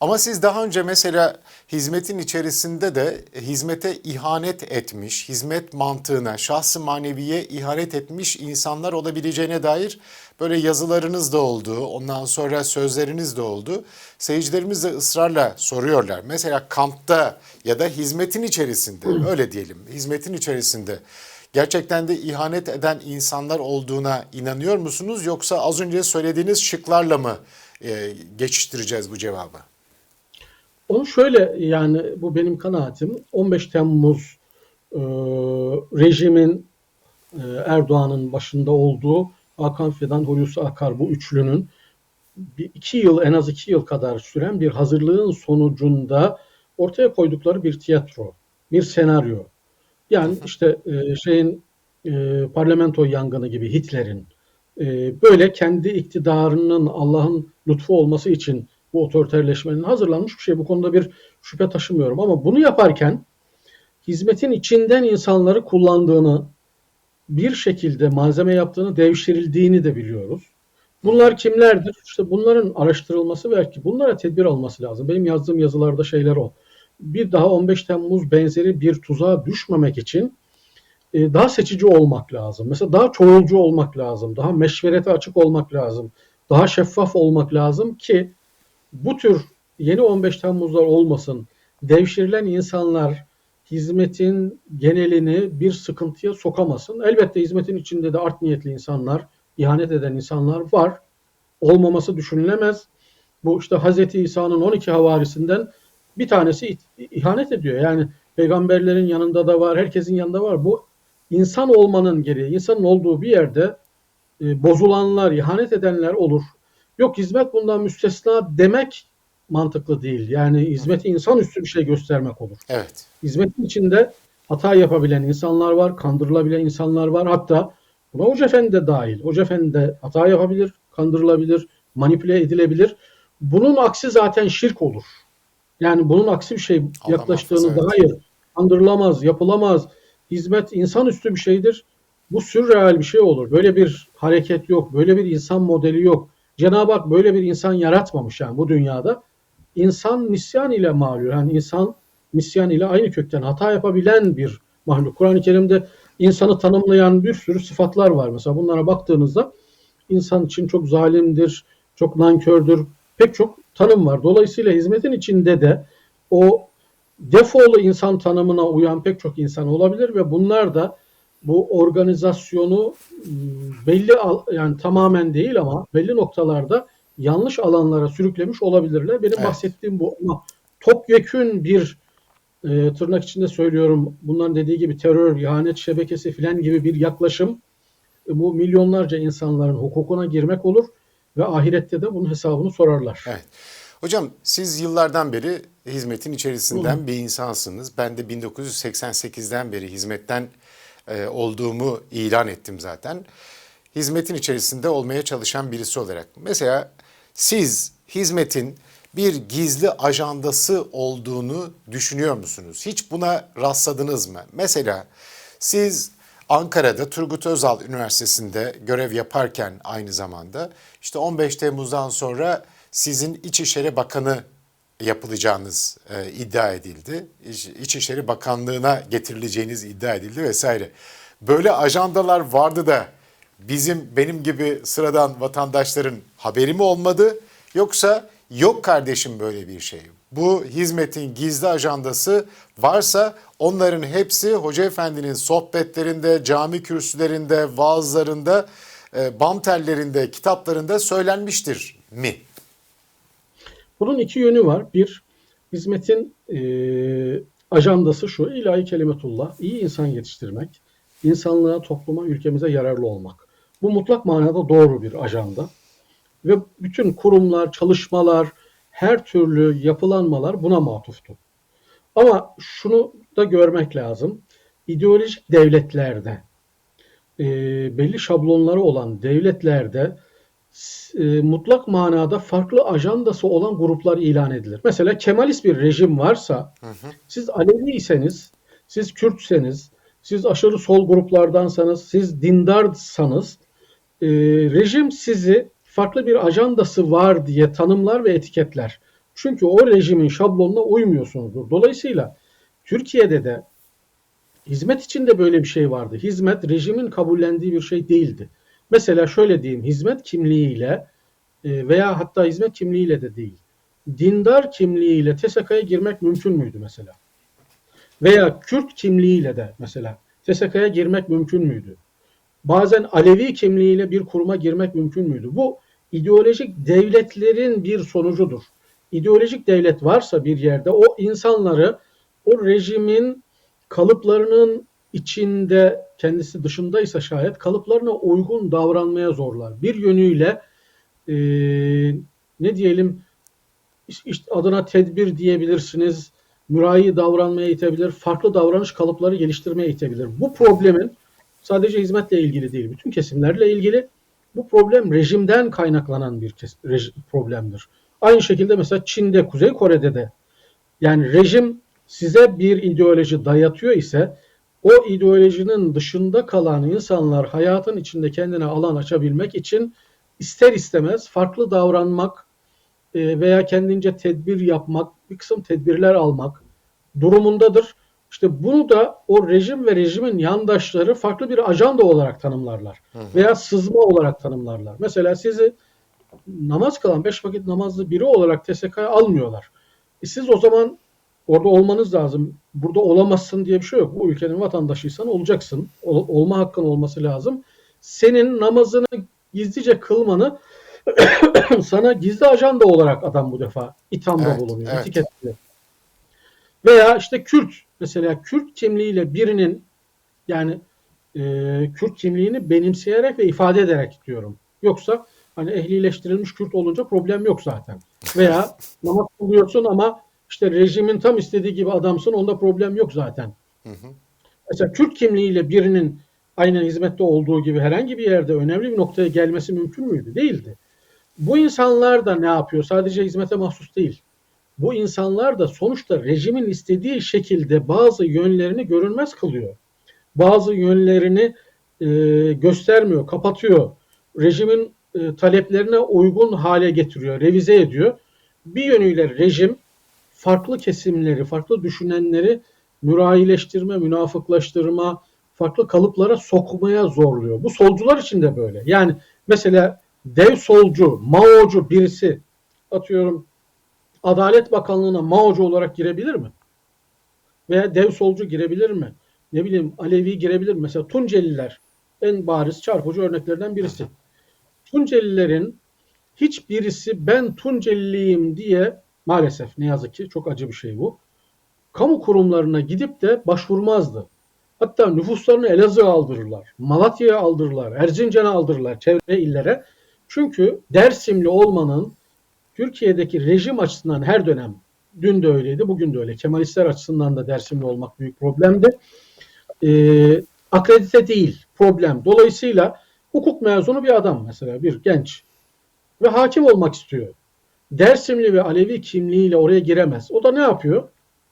Ama siz daha önce mesela hizmetin içerisinde de hizmete ihanet etmiş, hizmet mantığına, şahsı maneviye ihanet etmiş insanlar olabileceğine dair böyle yazılarınız da oldu, ondan sonra sözleriniz de oldu. Seyircilerimiz de ısrarla soruyorlar. Mesela kampta ya da hizmetin içerisinde, öyle diyelim, hizmetin içerisinde gerçekten de ihanet eden insanlar olduğuna inanıyor musunuz? Yoksa az önce söylediğiniz şıklarla mı e, geçiştireceğiz bu cevabı? Onu şöyle yani bu benim kanaatim 15 Temmuz e, rejimin e, Erdoğan'ın başında olduğu Hakan Fidan, Hulusi Akar bu üçlünün bir iki yıl en az iki yıl kadar süren bir hazırlığın sonucunda ortaya koydukları bir tiyatro, bir senaryo. Yani işte e, şeyin e, parlamento yangını gibi Hitler'in e, böyle kendi iktidarının Allah'ın lütfu olması için bu otoriterleşmenin hazırlanmış bir şey. Bu konuda bir şüphe taşımıyorum ama bunu yaparken hizmetin içinden insanları kullandığını, bir şekilde malzeme yaptığını, devşirildiğini de biliyoruz. Bunlar kimlerdir? İşte bunların araştırılması belki bunlara tedbir alması lazım. Benim yazdığım yazılarda şeyler o. Bir daha 15 Temmuz benzeri bir tuzağa düşmemek için e, daha seçici olmak lazım. Mesela daha çoğulcu olmak lazım. Daha meşverete açık olmak lazım. Daha şeffaf olmak lazım ki bu tür yeni 15 Temmuzlar olmasın. Devşirilen insanlar hizmetin genelini bir sıkıntıya sokamasın. Elbette hizmetin içinde de art niyetli insanlar, ihanet eden insanlar var. Olmaması düşünülemez. Bu işte Hz. İsa'nın 12 havarisinden bir tanesi ihanet ediyor. Yani peygamberlerin yanında da var, herkesin yanında var. Bu insan olmanın gereği, insanın olduğu bir yerde e, bozulanlar, ihanet edenler olur. Yok hizmet bundan müstesna demek mantıklı değil. Yani hizmeti insanüstü bir şey göstermek olur. Evet. Hizmetin içinde hata yapabilen insanlar var, kandırılabilen insanlar var. Hatta buna Hoca Efendi de dahil. Hoca Efendi de hata yapabilir, kandırılabilir, manipüle edilebilir. Bunun aksi zaten şirk olur. Yani bunun aksi bir şey Allah yaklaştığınızda muhafaza, hayır, kandırılamaz, yapılamaz. Hizmet insanüstü bir şeydir. Bu sürreal bir şey olur. Böyle bir hareket yok, böyle bir insan modeli yok. Cenab-ı Hak böyle bir insan yaratmamış yani bu dünyada. İnsan nisyan ile mağlup. Yani insan nisyan ile aynı kökten hata yapabilen bir mahluk. Kur'an-ı Kerim'de insanı tanımlayan bir sürü sıfatlar var. Mesela bunlara baktığınızda insan için çok zalimdir, çok nankördür, pek çok tanım var. Dolayısıyla hizmetin içinde de o defolu insan tanımına uyan pek çok insan olabilir ve bunlar da bu organizasyonu belli yani tamamen değil ama belli noktalarda yanlış alanlara sürüklemiş olabilirler. Benim Evet. bahsettiğim bu ama topyekün bir e, tırnak içinde söylüyorum bunların dediği gibi terör, ihanet şebekesi filan gibi bir yaklaşım e, bu milyonlarca insanların hukukuna girmek olur ve ahirette de bunun hesabını sorarlar. Evet. Hocam siz yıllardan beri hizmetin içerisinden bir insansınız. Ben de 1988'den beri hizmetten e, olduğumu ilan ettim zaten. Hizmetin içerisinde olmaya çalışan birisi olarak. Mesela siz hizmetin bir gizli ajandası olduğunu düşünüyor musunuz? Hiç buna rastladınız mı? Mesela siz Ankara'da Turgut Özal Üniversitesi'nde görev yaparken aynı zamanda işte 15 Temmuz'dan sonra sizin İçişleri Bakanı yapılacağınız e, iddia edildi. İç- İçişleri Bakanlığı'na getirileceğiniz iddia edildi vesaire. Böyle ajandalar vardı da bizim benim gibi sıradan vatandaşların haberi mi olmadı yoksa yok kardeşim böyle bir şey. Bu hizmetin gizli ajandası varsa onların hepsi Hoca Efendi'nin sohbetlerinde, cami kürsülerinde, vaazlarında, e, bam tellerinde, kitaplarında söylenmiştir mi? Bunun iki yönü var. Bir, hizmetin e, ajandası şu, ilahi kelimetullah, iyi insan yetiştirmek, insanlığa, topluma, ülkemize yararlı olmak. Bu mutlak manada doğru bir ajanda. Ve bütün kurumlar, çalışmalar, her türlü yapılanmalar buna matuftu. Ama şunu da görmek lazım. İdeolojik devletlerde, e, belli şablonları olan devletlerde e, mutlak manada farklı ajandası olan gruplar ilan edilir. Mesela Kemalist bir rejim varsa, siz Aleviyseniz, siz Kürtseniz, siz aşırı sol gruplardansanız, siz dindarsanız, e, rejim sizi farklı bir ajandası var diye tanımlar ve etiketler. Çünkü o rejimin şablonuna uymuyorsunuzdur. Dolayısıyla Türkiye'de de hizmet içinde böyle bir şey vardı. Hizmet rejimin kabullendiği bir şey değildi. Mesela şöyle diyeyim, hizmet kimliğiyle e, veya hatta hizmet kimliğiyle de değil. Dindar kimliğiyle TSK'ya girmek mümkün müydü mesela? Veya Kürt kimliğiyle de mesela TSK'ya girmek mümkün müydü? Bazen Alevi kimliğiyle bir kuruma girmek mümkün müydü? Bu ideolojik devletlerin bir sonucudur. İdeolojik devlet varsa bir yerde o insanları o rejimin kalıplarının içinde kendisi dışındaysa şayet kalıplarına uygun davranmaya zorlar. Bir yönüyle e, ne diyelim işte adına tedbir diyebilirsiniz, mürahi davranmaya itebilir, farklı davranış kalıpları geliştirmeye itebilir. Bu problemin sadece hizmetle ilgili değil, bütün kesimlerle ilgili bu problem rejimden kaynaklanan bir problemdir. Aynı şekilde mesela Çin'de, Kuzey Kore'de de yani rejim size bir ideoloji dayatıyor ise o ideolojinin dışında kalan insanlar hayatın içinde kendine alan açabilmek için ister istemez farklı davranmak e, veya kendince tedbir yapmak, bir kısım tedbirler almak durumundadır. İşte bunu da o rejim ve rejimin yandaşları farklı bir ajanda olarak tanımlarlar veya sızma olarak tanımlarlar. Mesela sizi namaz kılan, beş vakit namazlı biri olarak TSK'ya almıyorlar. E siz o zaman orada olmanız lazım. Burada olamazsın diye bir şey yok. Bu ülkenin vatandaşıysan olacaksın. Ol- olma hakkın olması lazım. Senin namazını gizlice kılmanı sana gizli ajanda olarak adam bu defa ithamda Evet, bulunuyor. evet. etiketli. Veya işte Kürt mesela Kürt kimliğiyle birinin yani e, Kürt kimliğini benimseyerek ve ifade ederek diyorum. Yoksa hani ehlileştirilmiş Kürt olunca problem yok zaten. Veya namaz kılıyorsun ama işte rejimin tam istediği gibi adamsın onda problem yok zaten. Mesela Kürt kimliğiyle birinin aynen hizmette olduğu gibi herhangi bir yerde önemli bir noktaya gelmesi mümkün müydü? Değildi. Bu insanlar da ne yapıyor? Sadece hizmete mahsus değil. Bu insanlar da sonuçta rejimin istediği şekilde bazı yönlerini görünmez kılıyor. Bazı yönlerini e, göstermiyor, kapatıyor. Rejimin e, taleplerine uygun hale getiriyor, revize ediyor. Bir yönüyle rejim farklı kesimleri, farklı düşünenleri mürahileştirme, münafıklaştırma, farklı kalıplara sokmaya zorluyor. Bu solcular için de böyle. Yani mesela dev solcu, Mao'cu birisi atıyorum Adalet Bakanlığı'na Mao'cu olarak girebilir mi? Veya dev solcu girebilir mi? Ne bileyim Alevi girebilir mi? Mesela Tunceliler en bariz çarpıcı örneklerden birisi. Tuncelilerin hiçbirisi ben Tunceliliyim diye maalesef ne yazık ki çok acı bir şey bu. Kamu kurumlarına gidip de başvurmazdı. Hatta nüfuslarını Elazığ'a aldırırlar, Malatya'ya aldırırlar, Erzincan'a aldırırlar, çevre illere. Çünkü Dersimli olmanın Türkiye'deki rejim açısından her dönem, dün de öyleydi, bugün de öyle. Kemalistler açısından da Dersimli olmak büyük problemdi. Ee, akredite değil, problem. Dolayısıyla hukuk mezunu bir adam mesela, bir genç ve hakim olmak istiyor. Dersimli ve Alevi kimliğiyle oraya giremez. O da ne yapıyor?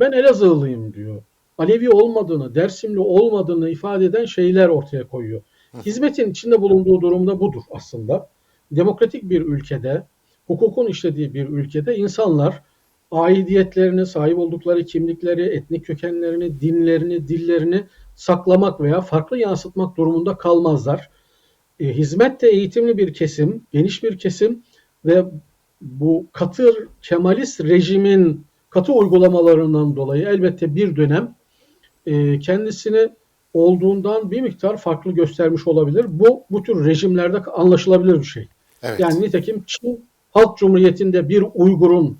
Ben Elazığlıyım diyor. Alevi olmadığını, Dersimli olmadığını ifade eden şeyler ortaya koyuyor. Hizmetin içinde bulunduğu durumda budur aslında. Demokratik bir ülkede, hukukun işlediği bir ülkede insanlar aidiyetlerini, sahip oldukları kimlikleri, etnik kökenlerini, dinlerini, dillerini saklamak veya farklı yansıtmak durumunda kalmazlar. E, hizmette eğitimli bir kesim, geniş bir kesim ve bu katı Kemalist rejimin katı uygulamalarından dolayı elbette bir dönem e, kendisini olduğundan bir miktar farklı göstermiş olabilir. Bu bu tür rejimlerde anlaşılabilir bir şey. Evet. Yani nitekim Çin Halk Cumhuriyeti'nde bir Uygur'un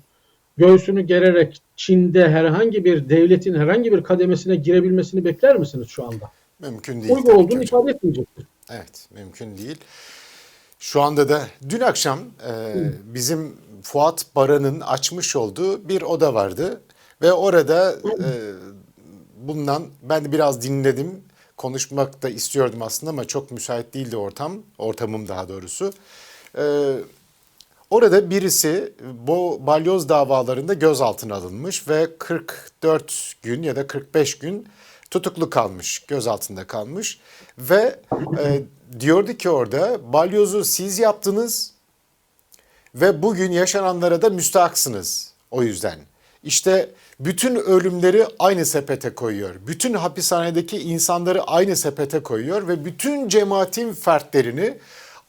göğsünü gererek Çin'de herhangi bir devletin herhangi bir kademesine girebilmesini bekler misiniz şu anda? Mümkün değil. Uygur olduğunu ifade etmeyecektir. Evet, mümkün değil. Şu anda da dün akşam e, bizim Fuat Baran'ın açmış olduğu bir oda vardı ve orada e, bundan ben de biraz dinledim. Konuşmak da istiyordum aslında ama çok müsait değildi ortam, ortamım daha doğrusu. E, Orada birisi bu balyoz davalarında gözaltına alınmış ve 44 gün ya da 45 gün tutuklu kalmış, gözaltında kalmış ve e, diyordu ki orada balyozu siz yaptınız ve bugün yaşananlara da müstahaksınız. o yüzden. İşte bütün ölümleri aynı sepete koyuyor. Bütün hapishanedeki insanları aynı sepete koyuyor ve bütün cemaatin fertlerini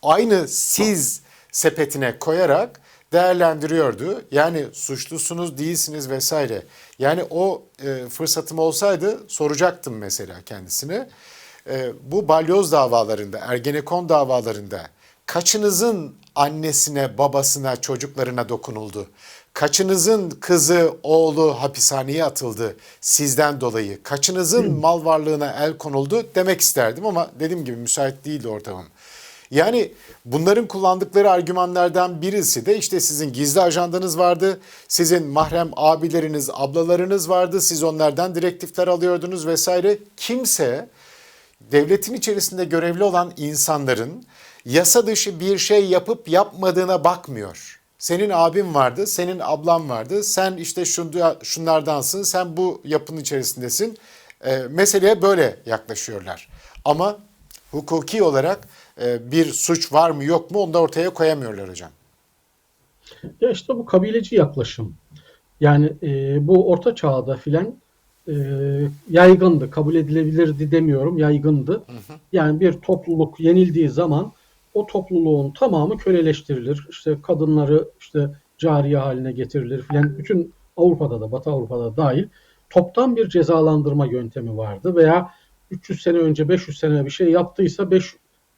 aynı siz sepetine koyarak değerlendiriyordu. Yani suçlusunuz değilsiniz vesaire. Yani o e, fırsatım olsaydı soracaktım mesela kendisine. E, bu balyoz davalarında, Ergenekon davalarında kaçınızın annesine, babasına, çocuklarına dokunuldu? Kaçınızın kızı, oğlu hapishaneye atıldı sizden dolayı? Kaçınızın mal varlığına el konuldu demek isterdim ama dediğim gibi müsait değildi ortamım. Yani bunların kullandıkları argümanlardan birisi de işte sizin gizli ajandanız vardı, sizin mahrem abileriniz, ablalarınız vardı, siz onlardan direktifler alıyordunuz vesaire. Kimse devletin içerisinde görevli olan insanların yasa dışı bir şey yapıp yapmadığına bakmıyor. Senin abin vardı, senin ablan vardı, sen işte şunlardansın, sen bu yapının içerisindesin. E, meseleye böyle yaklaşıyorlar. Ama hukuki olarak bir suç var mı yok mu onu da ortaya koyamıyorlar hocam. Ya işte bu kabileci yaklaşım. Yani e, bu orta çağda filan e, yaygındı, kabul edilebilirdi demiyorum, yaygındı. Yani bir topluluk yenildiği zaman o topluluğun tamamı köleleştirilir. İşte kadınları işte cariye haline getirilir filan. Bütün Avrupa'da da, Batı Avrupa'da dahil toptan bir cezalandırma yöntemi vardı veya 300 sene önce 500 sene bir şey yaptıysa 5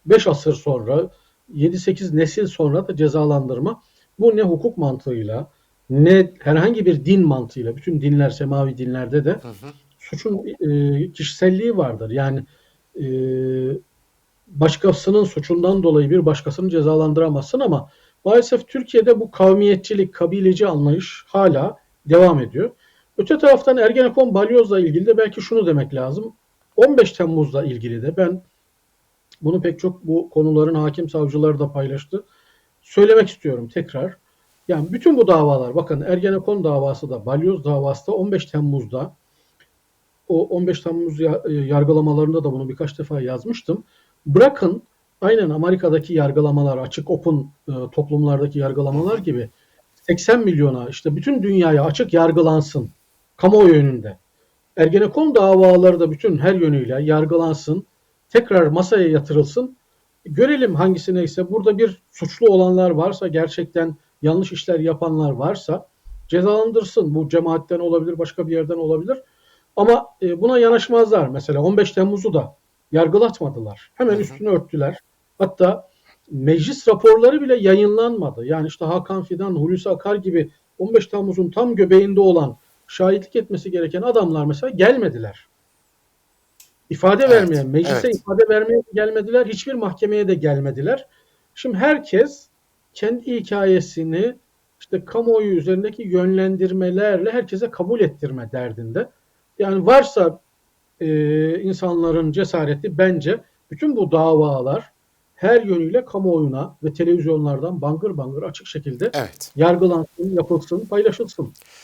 5 asır sonra 7-8 nesil sonra da cezalandırma bu ne hukuk mantığıyla ne herhangi bir din mantığıyla bütün dinler semavi dinlerde de suçun e, kişiselliği vardır. Yani e, başkasının suçundan dolayı bir başkasını cezalandıramazsın ama maalesef Türkiye'de bu kavmiyetçilik, kabileci anlayış hala devam ediyor. Öte taraftan Ergenekon Balyoz'la ilgili de belki şunu demek lazım. 15 Temmuz'la ilgili de ben bunu pek çok bu konuların hakim savcıları da paylaştı. Söylemek istiyorum tekrar. Yani bütün bu davalar bakın Ergenekon davası da Balyoz davası da 15 Temmuz'da o 15 Temmuz e, yargılamalarında da bunu birkaç defa yazmıştım. Bırakın aynen Amerika'daki yargılamalar açık open e, toplumlardaki yargılamalar gibi 80 milyona işte bütün dünyaya açık yargılansın kamuoyu önünde. Ergenekon davaları da bütün her yönüyle yargılansın, tekrar masaya yatırılsın. Görelim hangisi neyse. Burada bir suçlu olanlar varsa, gerçekten yanlış işler yapanlar varsa cezalandırsın. Bu cemaatten olabilir, başka bir yerden olabilir. Ama e, buna yanaşmazlar. Mesela 15 Temmuz'u da yargılatmadılar. Hemen üstünü örttüler. Hatta meclis raporları bile yayınlanmadı. Yani işte Hakan Fidan, Hulusi Akar gibi 15 Temmuz'un tam göbeğinde olan şahitlik etmesi gereken adamlar mesela gelmediler. İfade Evet, vermeye, meclise evet. ifade vermeye gelmediler. Hiçbir mahkemeye de gelmediler. Şimdi herkes kendi hikayesini işte kamuoyu üzerindeki yönlendirmelerle herkese kabul ettirme derdinde. Yani varsa e, insanların cesareti bence bütün bu davalar her yönüyle kamuoyuna ve televizyonlardan bangır bangır açık şekilde Evet. yargılansın, yapılsın, paylaşılsın.